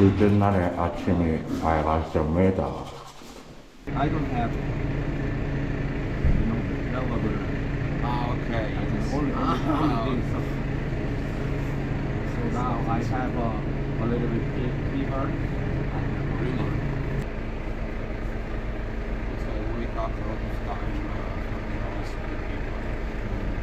둘째 날의 아침이 밝았습니다. I don't have, you know, the elevator. Ah, okay. I just only, only, Ah, only day, so. So now I have a, a little bit fe- fever. Really? So we talk a lot of time uh, from the hospital people.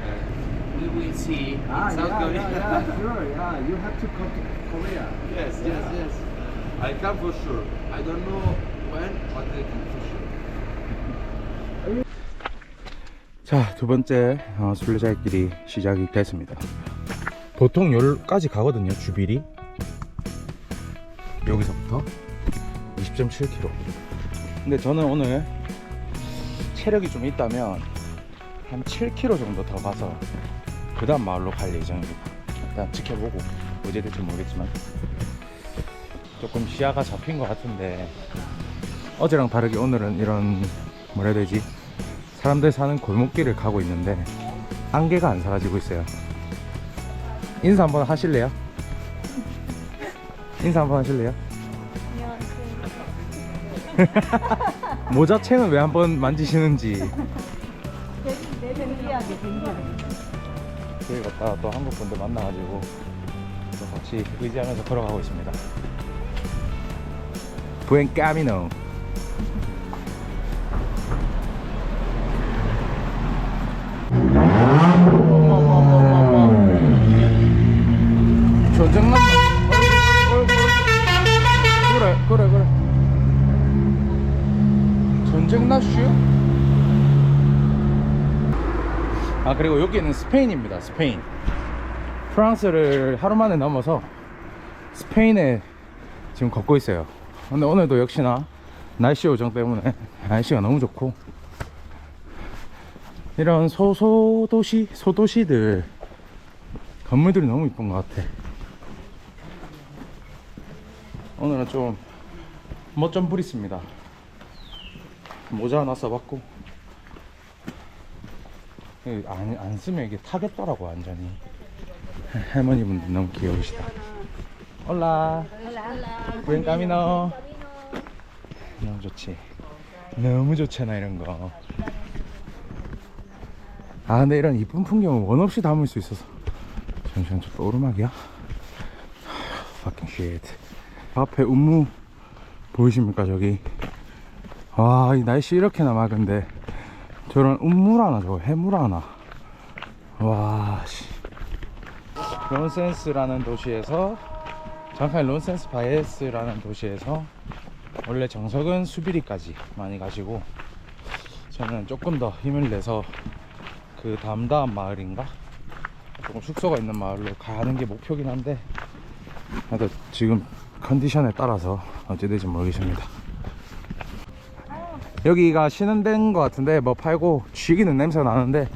Uh, we will see in Ah, South yeah, Korea. yeah, yeah, sure, yeah. You have to come to Korea. yes, yes, yes. I come for sure. I don't know when, but I come for sure. 자, 두 번째 어, 순례자길이 시작이 됐습니다. 보통 여기까지 가거든요, 주빌이. 여기서부터 20.7km. 근데 저는 오늘 체력이 좀 있다면 한 7km 정도 더 가서 그 다음 마을로 갈 예정입니다. 일단 지켜보고 어제 될지 모르겠지만 조금 시야가 잡힌 것 같은데 어제랑 다르게 오늘은 이런 뭐라 해야 되지 사람들 사는 골목길을 가고 있는데 안개가 안 사라지고 있어요. 인사 한번 하실래요? 인사 한번 하실래요? 모자챙은 왜 한번 만지시는지 내 생기하게 생겨. 길 갔다가 또 한국 분들 만나가지고 또 같이 의지하면서 걸어가고 있습니다. 전쟁 났슈? 아 그리고 여기는 스페인입니다 스페인 프랑스를 하루 만에 넘어서 스페인에 지금 걷고 있어요. 근데 오늘도 역시나 날씨 요정 때문에 날씨가 너무 좋고 이런 소소도시 소도시들 건물들이 너무 이쁜 것 같아. 오늘은 좀 멋 좀 부리습니다. 모자 하나 써봤고. 안, 안 쓰면 이게 타겠더라고 완전히 할머니분들 너무 귀여우시다. 올라. 부엔 까미노. 너무 좋지. 너무 좋잖아 이런 거 아 근데 이런 이쁜 풍경을 원 없이 담을 수 있어서 잠시만 저또 오르막이야. Fucking shit. 앞에 운무 보이십니까 저기? 와 이 날씨 이렇게나 맑은데 저런 하나 저거 해물 하나. 와 씨 론센스라는 도시에서 잠깐 론센스 바이에스라는 도시에서 원래 정석은 수비리까지 많이 가시고 저는 조금 더 힘을 내서 그 다음 마을인가? 조금 숙소가 있는 마을로 가는 게 목표긴 한데 하여튼 지금 컨디션에 따라서 어찌 될지 모르겠습니다. 여기가 쉬는 데인 것 같은데 뭐 팔고 쉬기는 냄새가 나는데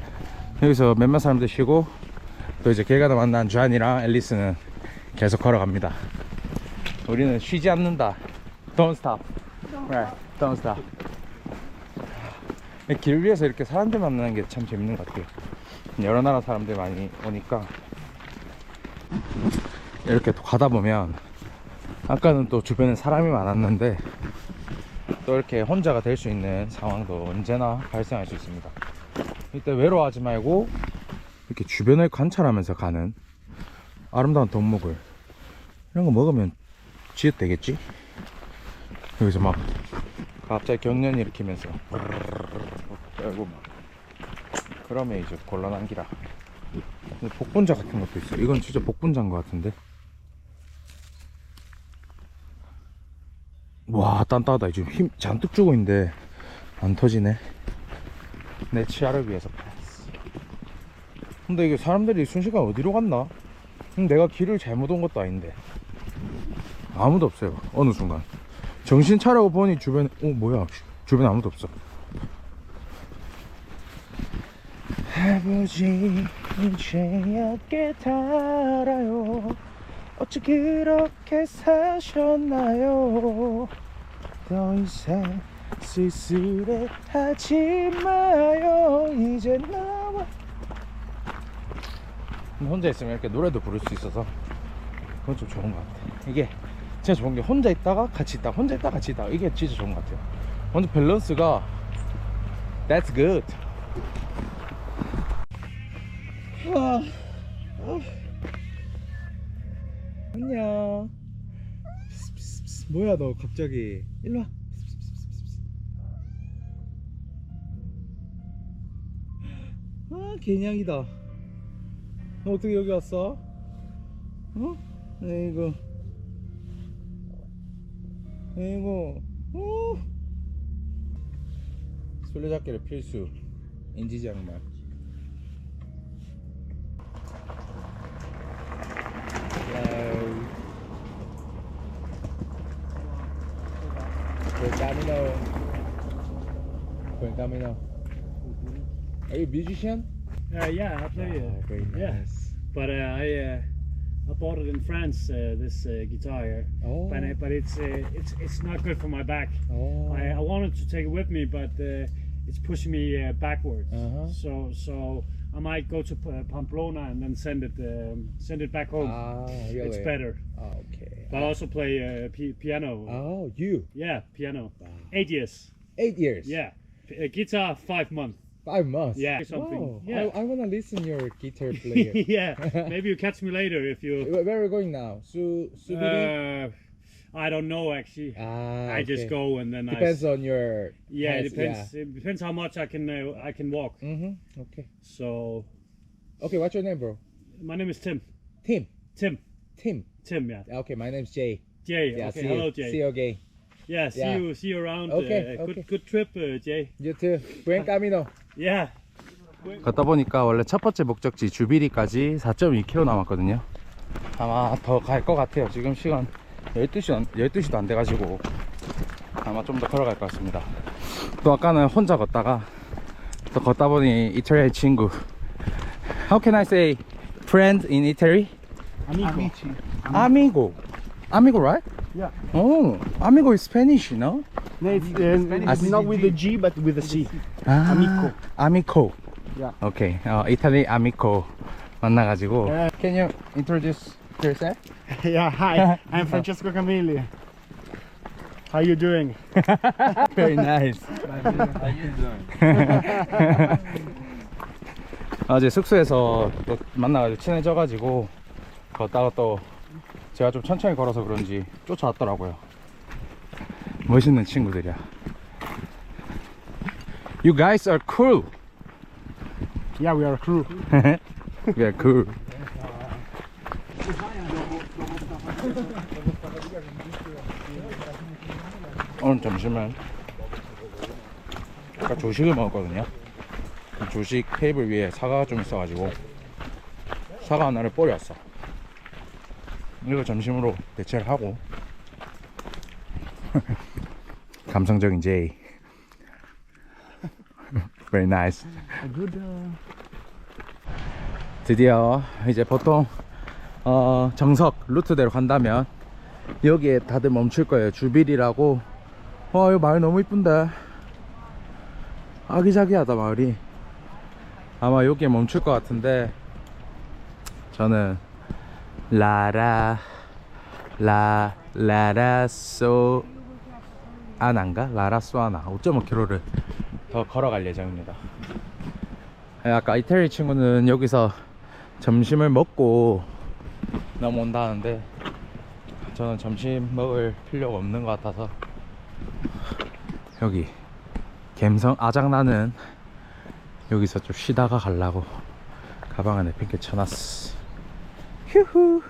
여기서 몇몇 사람들 쉬고 또 이제 길 가다 만난 주한이랑 앨리스는 계속 걸어갑니다. 우리는 쉬지 않는다. Don't stop. Right. Don't stop. 길 위에서 이렇게 사람들 만나는 게 참 재밌는 것 같아요. 여러 나라 사람들 많이 오니까. 이렇게 또 가다 보면 아까는 또 주변에 사람이 많았는데 또 이렇게 혼자가 될 수 있는 상황도 언제나 발생할 수 있습니다. 이때 외로워하지 말고 이렇게 주변을 관찰하면서 가는 아름다운 덕목을 이런 거 먹으면 지읒 되겠지? 여기서 막 갑자기 경련 일으키면서 떨고 막. 그러면 이제 곤란한 기라. 복분자 같은 것도 있어 이건 진짜 복분자인 것 같은데. 와 단단하다. 지금 힘 잔뜩 주고 있는데 안 터지네. 내 치아를 위해서 근데 이게 사람들이 순식간 어디로 갔나? 음, 내가 길을 잘못 온 것도 아닌데. 아무도 없어요 어느 순간. 정신 차려고 보니 주변에 어 뭐야? 주변에 아무도 없어. 아버지 이제야 깨달아요. 어찌 그렇게 사셨나요? 더 이상 쓸쓸해 하지 마요. 이제 나와 혼자 있으면 이렇게 노래도 부를 수 있어서 그건 좀 좋은 것 같아 이게 진짜 좋은 게 혼자 있다가 같이 있다 혼자 있다가 같이 있다 이게 진짜 좋은 것 같아요 완전 밸런스가 That's good 와, 아. 안녕 스스스스. 뭐야 너 갑자기 일로 와 스스스스스. 아 개냥이다 너 어떻게 여기 왔어? 어? 아이고 아이고 어. 술래잡기를 필수. Buen camino. Are you a musician? Uh, yeah, I play it. Ah, very Yeah. But uh, I uh, I bought it in France. Uh, this uh, guitar Oh. but but it's uh, it's it's not good for my back. Oh. I, I wanted to take it with me, but uh, it's pushing me uh, backwards. Uh-huh. So so I might go to Pamplona and then send it um, send it back home. Ah, really? It's better. Oh, okay. But I also play uh, p- piano. Oh, you. Yeah, piano. Wow. Eight years. Eight years. Yeah, uh, guitar five months. Five must. Yeah, something. Wow. Yeah. I, I wanna listen your guitar player. yeah, maybe you catch me later if you. Where are we going now? Su Subiri? Uh, I don't know actually. ah, I just go and then Depends I. on your. Yeah, it depends. It depends how much I can uh, I can walk. Mm-hmm. Okay. So Okay. What's your name, bro? my name is Tim. Tim. Tim. Tim. Tim. Yeah. Okay. My name's Jay. Jay. Yeah. okay. see Hello, you. Jay. See you again. Yeah. See Yeah. you. See you around. Okay, Uh, good okay. good trip, uh, Jay. You too. Buen camino. Yeah. 걷다 보니까 원래 첫 번째 목적지 주비리까지 4.2km 남았거든요. 아마 더 갈 것 같아요. 지금 시간 12시, 안- 12시도 안 돼가지고 아마 좀 더 걸어갈 것 같습니다. 또 아까는 혼자 걷다가 또 걷다 보니 이탈리아 친구. How can I say friend in Italy? Amici. Amigo. Amigo, right? Yeah. Oh, amigo is Spanish, no? No, it's, uh, it's not with the G, but with the C. 아, Amico. Amico. Yeah. 오케이. 어, 이탈리 아미코 만나가지고. Yeah. Can you introduce yourself? yeah. Hi, I'm Francesco Camilli. How you doing? Very nice. How you doing? 어제 숙소에서 또 만나가지고 친해져가지고 걷다가 또 제가 좀 천천히 걸어서 그런지 쫓아왔더라고요. 멋있는 친구들이야. You guys are cool. Yeah, we are crew. We are cool. 오늘 점심은 아까 조식을 먹었거든요. 그 조식 테이블 위에 사과가 좀 있어가지고 사과 하나를 뿌렸어. 이걸 점심으로 대체를 하고 감성적인 제이. Very nice. Good. 드디어 이제 보통 어, 정석 루트대로 간다면 여기에 다들 멈출 거예요 주빌이라고 와 이거 마을 너무 이쁜데 아기자기하다 마을이 아마 여기에 멈출 것 같은데 저는 라라 라 라라소 아난가? 라라소 아나. 5.5km를 더 걸어갈 예정입니다. 예, 아까 이태리 친구는 여기서 점심을 먹고 넘어온다는데 저는 점심 먹을 필요가 없는 것 같아서 여기 갬성 아작나는 여기서 좀 쉬다가 가려고 가방 안에 핑계 쳐놨어 휴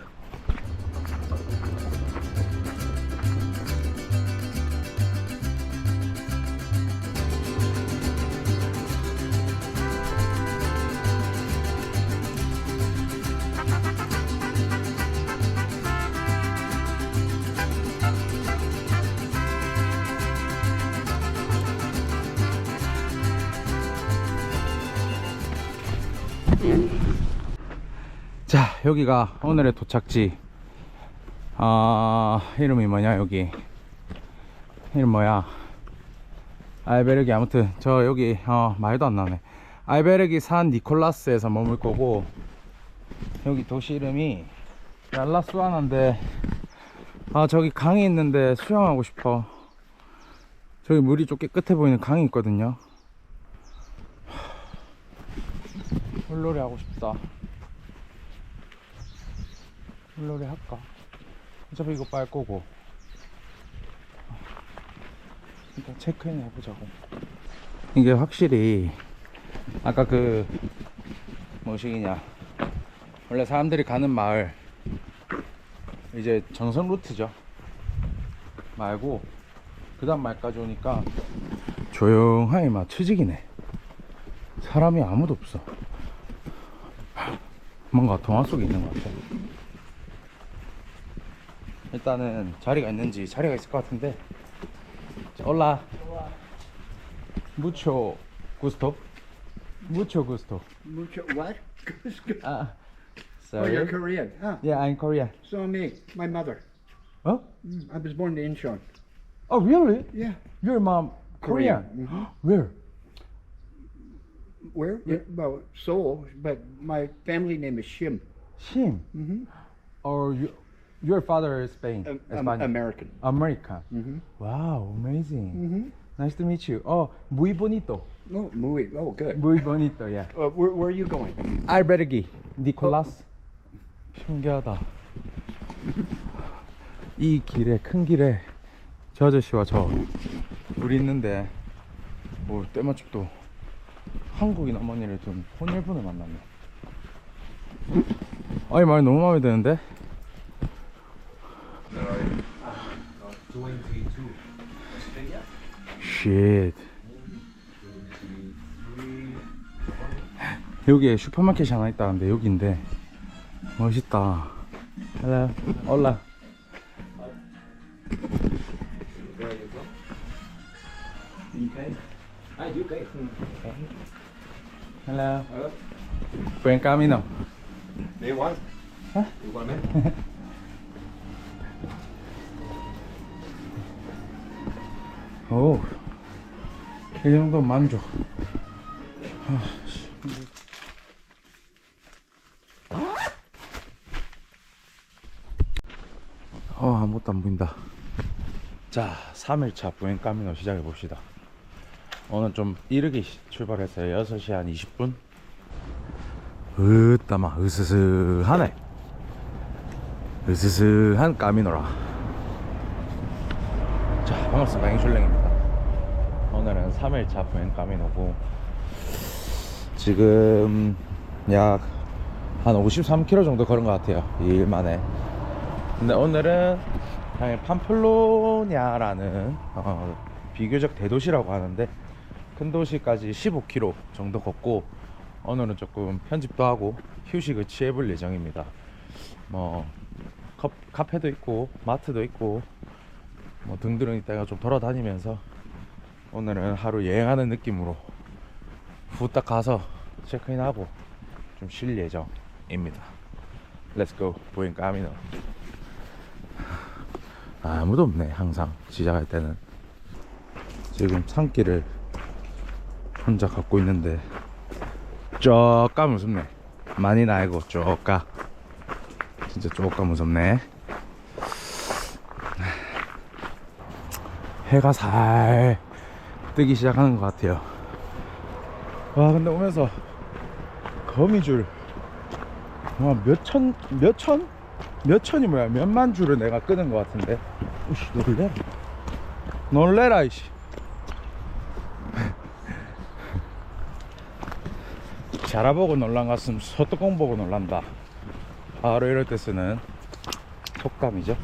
여기가 오늘의 도착지. 아 이름이 뭐냐 여기. 이름 뭐야? 알베르기. 아무튼 저 여기 어 말도 안 나네. 알베르기 산 니콜라스에서 머물 거고 여기 도시 이름이 랄라수아나인데 아 저기 강이 있는데 수영하고 싶어. 저기 물이 좀 깨끗해 보이는 강이 있거든요. 물놀이 하고 싶다 물놀이 할까? 어차피 이거 빨 거고. 일단 체크인 해보자고. 이게 확실히 아까 그 뭐시기냐. 원래 사람들이 가는 마을 이제 정선 루트죠. 말고 그 다음 말까지 오니까 조용하게 막 트직이네. 사람이 아무도 없어. 뭔가 동화 속에 있는 것 같아 일단은 자리가 있는지 자리가 있을 것 같은데 자, 올라 무초 구스토 무초 구스토 Mucho what? 아 oh, you're sorry Korean. Huh. yeah I'm Korean So am me. My mother. oh Mm, I was born in Incheon. oh really Yeah. your mom Korean, Mhm. where Where? Well, Seoul, but my family name is Shim. Shim Mm-hmm. or you, your father is Spain Um, Spanish. American. American Mm-hmm. wow amazing Mm-hmm. nice to meet you oh muy bonito Oh, muy. Oh, good. muy bonito yeah Uh, where, where are you going? 알베르기 니콜라스 신기하다 이 길에 큰 길에 저 아저씨와 저 둘이 있는데 뭐 때마침 또 한국인 어머니를 둔 혼혈분을 만났네 아이 말 너무 마음에 드는데 쉣 여기에 슈퍼마켓이 하나 있다는데 여기인데 멋있다 Hello Hola Hello Buen camino igual. ¿Ah? Igualmente. 이 정도 만족. 아, 씨. 어, 아무것도 안 보인다. 자, 3일차 부행 까미노 시작해 봅시다. 오늘 좀 이르게 시- 출발했어요. 6시 한 20분. 으따마, 으스스하네. 으스스한 까미노라. 자 반갑습니다 행슐랭입니다 오늘은 3일차 부행 까미노고 지금 약 한 53km 정도 걸은 것 같아요 2일 만에. 근데 오늘은 그냥 팜플로냐라는 어, 비교적 대도시라고 하는데 큰 도시까지 15km 정도 걷고 오늘은 조금 편집도 하고 휴식을 취해볼 예정입니다. 뭐 컵- 카페도 있고 마트도 있고 뭐 등등은 이따가 좀 돌아다니면서 오늘은 하루 여행하는 느낌으로 후딱 가서 체크인하고 좀 쉴 예정입니다. Go. 보잉 까미노. 아무도 없네 항상 시작할 때는. 지금 산길을 혼자 걷고 있는데 쪼까 무섭네. 많이 나이고 쪼까. 진짜 쪼까 무섭네. 해가 살 뜨기 시작하는 것 같아요. 와 근데 오면서 거미줄. 와 몇 천, 몇 천? 몇 천이 뭐야? 몇만 줄을 내가 끄는 것 같은데. 우씨 놀래라. 놀래라 이씨. 자라보고 놀란 갔으면 소뚜껑 보고 놀란다. 바로 이럴 때 쓰는 촉감이죠.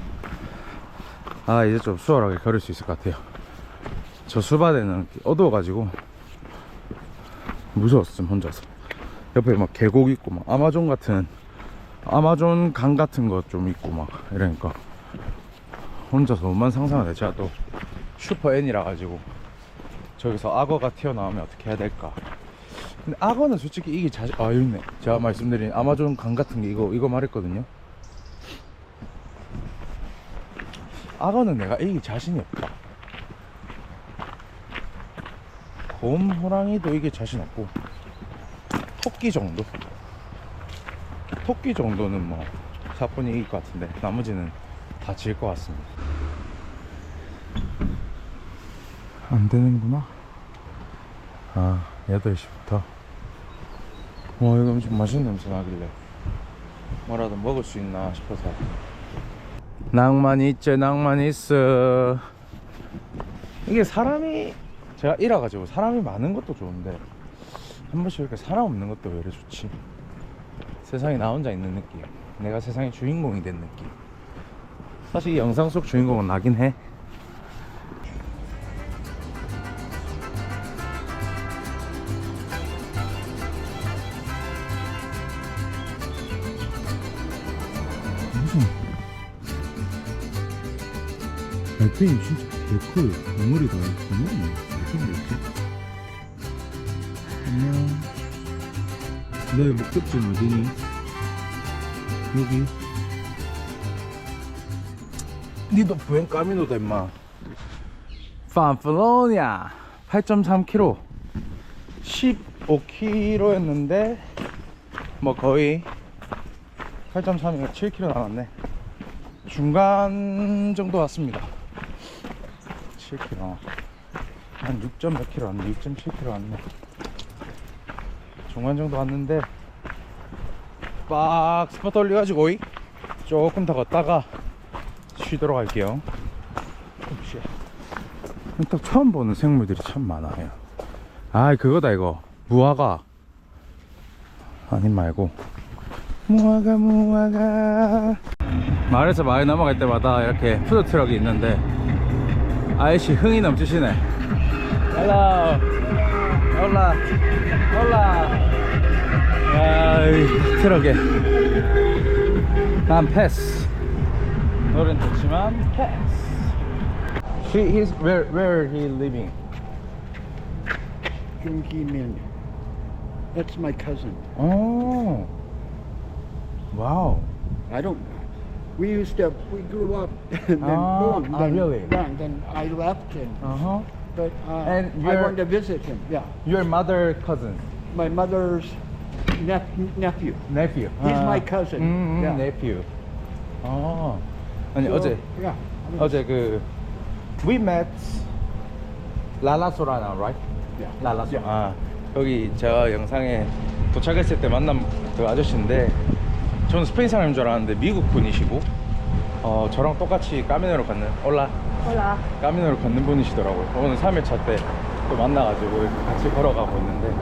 아 이제 좀 수월하게 걸을 수 있을 것 같아요 저 수바대는 어두워가지고 무서웠음 혼자서. 옆에 막 계곡 있고 막 아마존 같은 아마존 강 같은 거 좀 있고 막 이러니까 혼자서 오만 상상하네. 제가 또 슈퍼 N이라 가지고 저기서 악어가 튀어나오면 어떻게 해야 될까. 근데 악어는 솔직히 이게 자신 아 있네. 제가 말씀드린 아마존 강 같은 게 이거 이거 말했거든요. 악어는 내가 이길 자신이 없다. 곰, 호랑이도 이게 자신 없고 토끼 정도? 토끼 정도는 뭐 사뿐히 이길 것 같은데 나머지는 다 지을 것 같습니다. 안 되는구나. 아, 8시부터. 와, 이거 엄청 맛있는 냄새 나길래. 뭐라도 먹을 수 있나 싶어서. 낭만 있죠, 낭만 있어. 이게 사람이, 제가 이래가지고 사람이 많은 것도 좋은데, 한 번씩 이렇게 사람 없는 것도 왜 이래 좋지? 세상에 나 혼자 있는 느낌. 내가 세상의 주인공이 된 느낌. 사실 이 영상 속 주인공은 나긴 해. 무슨 달팽이 진짜 개커요 덩어리가 덩어리 달팽이 이렇게? 안녕. 너의 목적지는 어디니? 여기? 니도 부엔 까미노다 임마. 판플로니아. 8.3km 15km였는데 뭐 거의 8.3이면 7km 남았네. 중간 정도 왔습니다. 7km 한 6. 몇 km 왔네. 6.7km 왔네. 중간 정도 왔는데 빡 스포트 올려가지고 이. 조금 더 걷다가 쉬도록 할게요. 씨. 딱 처음 보는 생물들이 참 많아요. 아 그거다 이거. 무화과. 아님 말고. 무화과 무화과. 마을에서 마을 넘어갈 때마다 이렇게 푸드트럭이 있는데 아이씨 흥이 넘치시네 Hello Hola Hola 야이 트럭에 난 패스 노래는 좋지만 패스 He, he's where where he living? Jung Hee Min. That's my cousin. Oh, wow. I don't. We used to. We grew up and then Ah, moved. ah, then, really? Yeah, and then I left and. Uh huh. But uh, And I you're- wanted to visit him. Yeah, Your mother cousin my mother's nep- nephew. nephew. He's my cousin. 음, Yeah. nephew. 아, 아니 So, 어제 Yeah. 어제 그 we met 라라소라나, right? Yeah. 라라소. 아 여기 제가 영상에 도착했을 때 만난 그 아저씨인데 저는 스페인 사람인 줄 알았는데 미국 분이시고 어 저랑 똑같이 까미노로 걷는 올라 Hola. 까미노를 걷는 분이시더라고요. 오늘 3일차 때 또 만나가지고 같이 걸어가고 있는데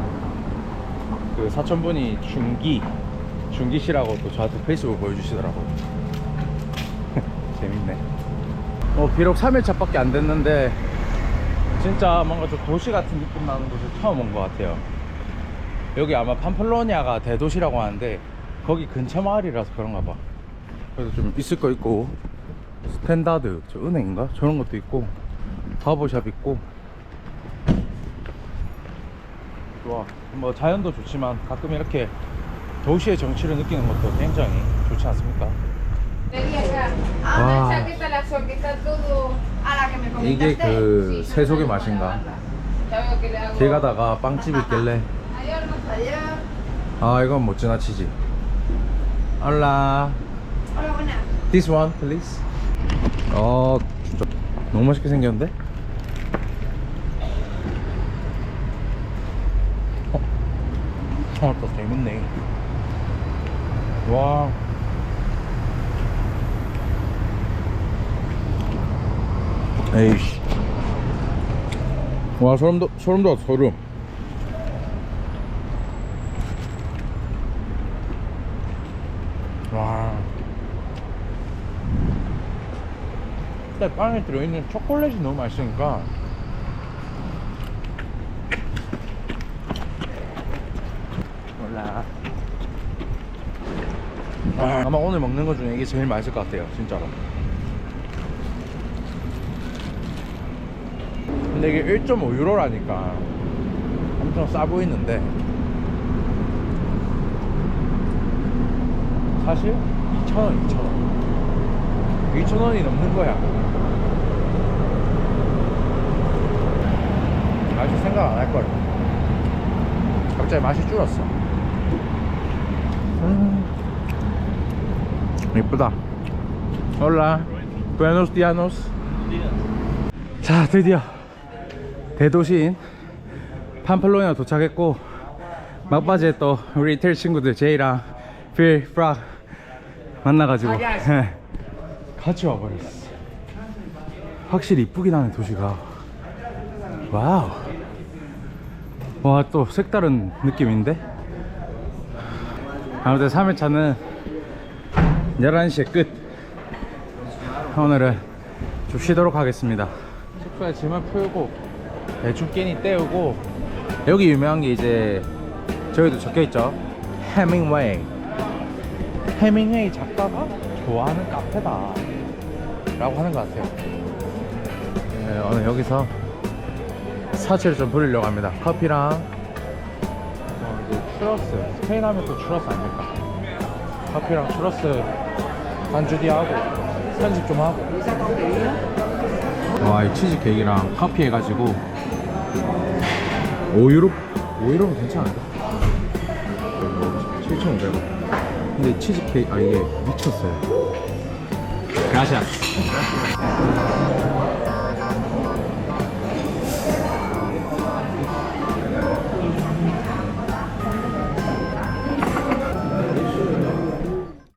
그 사촌분이 준기 준기 씨라고 또 저한테 페이스북 보여주시더라고요. 재밌네. 어 비록 3일차밖에 안 됐는데 진짜 뭔가 좀 도시 같은 느낌 나는 곳을 처음 온 것 같아요. 여기 아마 팜플로니아가 대도시라고 하는데 거기 근처 마을이라서 그런가 봐. 그래서 좀 있을 거 있고 스탠다드 저 은행인가 저런 것도 있고 바버샵 있고 좋아 뭐 자연도 좋지만 가끔 이렇게 도시의 정취를 느끼는 것도 굉장히 좋지 않습니까? Ah, comentaste. 이게 그 no, 맛인가? 길 가다가 빵집이 있길래. 아 이건 못 지나치지 알라. This one please 어 진짜 너무 맛있게 생겼는데? 어? 어, 또 재밌네 와 에이씨 와 소름 돋 소름 돋아 소름 와 빵에 들어있는 초콜릿이 너무 맛있으니까. 몰라. 아, 아마 오늘 먹는 것 중에 이게 제일 맛있을 것 같아요 진짜로. 근데 이게 1.5유로라니까 엄청 싸 보이는데. 사실 2,000원 2,000원. 2,000원이 넘는 거야 아직 생각 안 할걸 갑자기 맛이 줄었어 음 이쁘다 올라 Buenos dianos. 자, 드디어 대도시인 팜플로나 도착했고 막바지에 또 우리 이태리 친구들 제이랑 필, 프락 만나가지고 예, 같이 와버렸어. 확실히 이쁘긴 하네 도시가. 와우. 와 또 색다른 느낌인데. 아무튼 3회차는 11시에 끝. 오늘은 좀 쉬도록 하겠습니다. 숙소에 짐을 풀고 대충 끼니 때우고 여기 유명한 게 이제 저기도 적혀 있죠. 해밍웨이. 해밍웨이 작가가 좋아하는 카페다. 라고 하는 것 같아요. 네, 오늘 여기서 사치를 좀 부리려고 합니다. 커피랑 어, 이제 추러스. 스페인 하면 또 추러스 아닙니까? 커피랑 추러스 반주 뒤하고 편집 좀 하고. 와, 이 치즈 케이크랑 커피 해가지고 5유로? 5유로면 괜찮은데? 7,500원. 근데 치즈 케이크, 아, 이게 미쳤어요. 가샤.